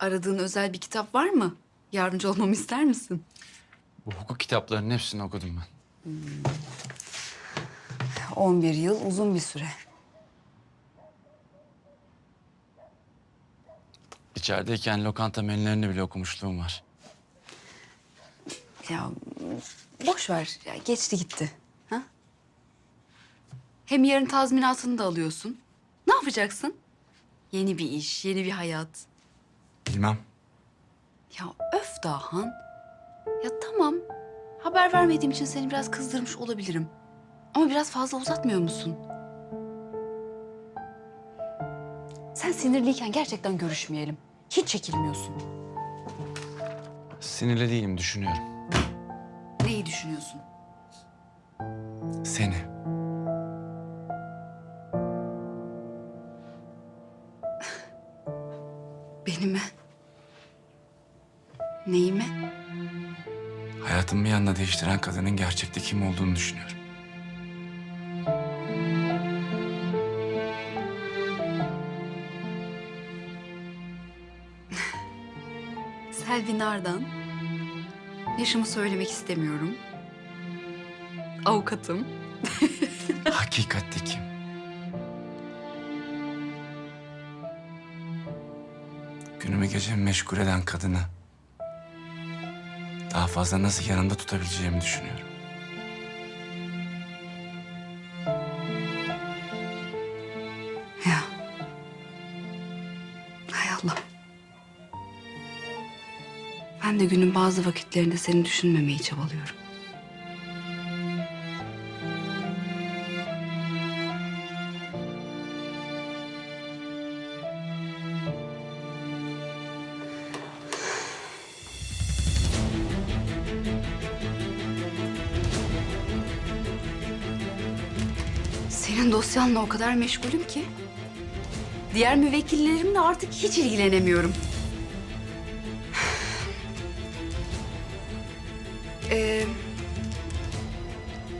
Aradığın özel bir kitap var mı? Yardımcı olmamı ister misin? Bu hukuk kitaplarının hepsini okudum ben. 11 yıl uzun bir süre. İçerideyken lokanta menülerini bile okumuşluğum var. Ya boş ver. Ya, geçti gitti. Ha? Hem yarın tazminatını da alıyorsun. Ne yapacaksın? Yeni bir iş, yeni bir hayat. Bilmem. Ya öf Dahan. Ya tamam. Haber vermediğim için seni biraz kızdırmış olabilirim. Ama biraz fazla uzatmıyor musun? Sen sinirliyken gerçekten görüşmeyelim. Hiç çekilmiyorsun. Sinirli değilim, düşünüyorum. Neyi düşünüyorsun? Seni. Beni mi? Neyi mi? Hayatımı bir anda değiştiren kadının gerçekte kim olduğunu düşünüyorum. Selvi Nardan. Yaşımı söylemek istemiyorum. Avukatım. Hakikatte kim? Günümü gecemi meşgul eden kadını daha fazla nasıl yanımda tutabileceğimi düşünüyorum. Ya. Hay Allah. Ben de günün bazı vakitlerinde seni düşünmemeyi çabalıyorum. Senin dosyanla o kadar meşgulüm ki. Diğer müvekkillerimle artık hiç ilgilenemiyorum. Ee,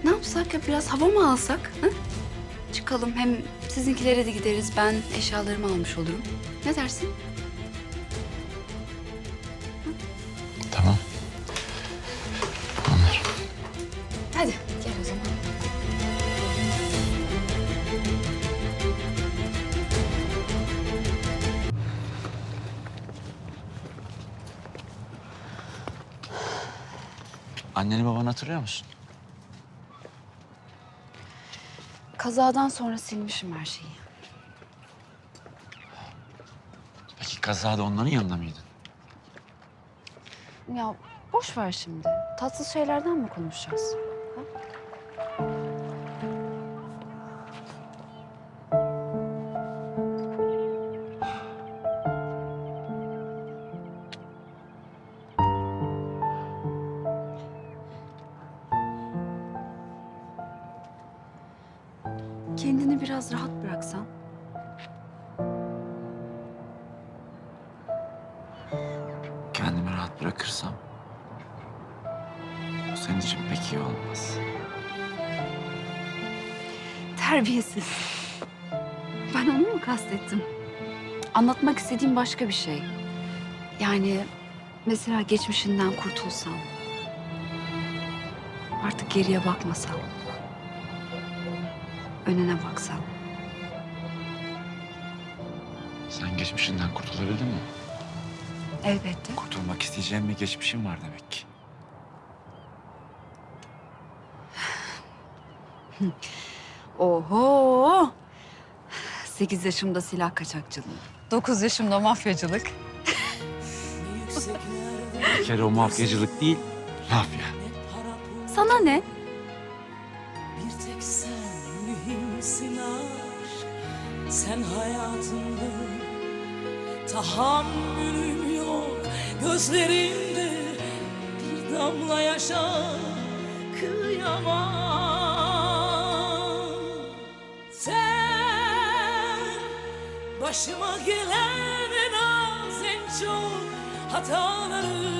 ne yapsak ya biraz hava mı alsak? Hı? Çıkalım hem sizinkilere de gideriz. Ben eşyalarımı almış olurum. Ne dersin? Anneni babanı hatırlıyor musun? Kazadan sonra silmişim her şeyi. Peki kazada onların yanında mıydın? Ya boş ver şimdi. Tatsız şeylerden mi konuşacağız? Ha? Kendini biraz rahat bıraksan. Kendimi rahat bırakırsam bu senin için pek iyi olmaz. Terbiyesiz. Ben onu mu kastettim? Anlatmak istediğim başka bir şey. Yani mesela geçmişinden kurtulsam. Artık geriye bakmasam. Önüne baksam. Sen geçmişinden kurtulabildin mi? Elbette. Kurtulmak isteyeceğim bir geçmişim var demek ki. Oho! Sekiz yaşımda silah kaçakçılığı. Dokuz yaşımda mafyacılık. Bir kere o mafyacılık değil, mafya. Sana ne? Mühimsin aşk Sen hayatımda Tahammülüm yok. Gözlerimde Bir damla yaşa Kıyamam. Sen Başıma gelen en az en çok Hatalarım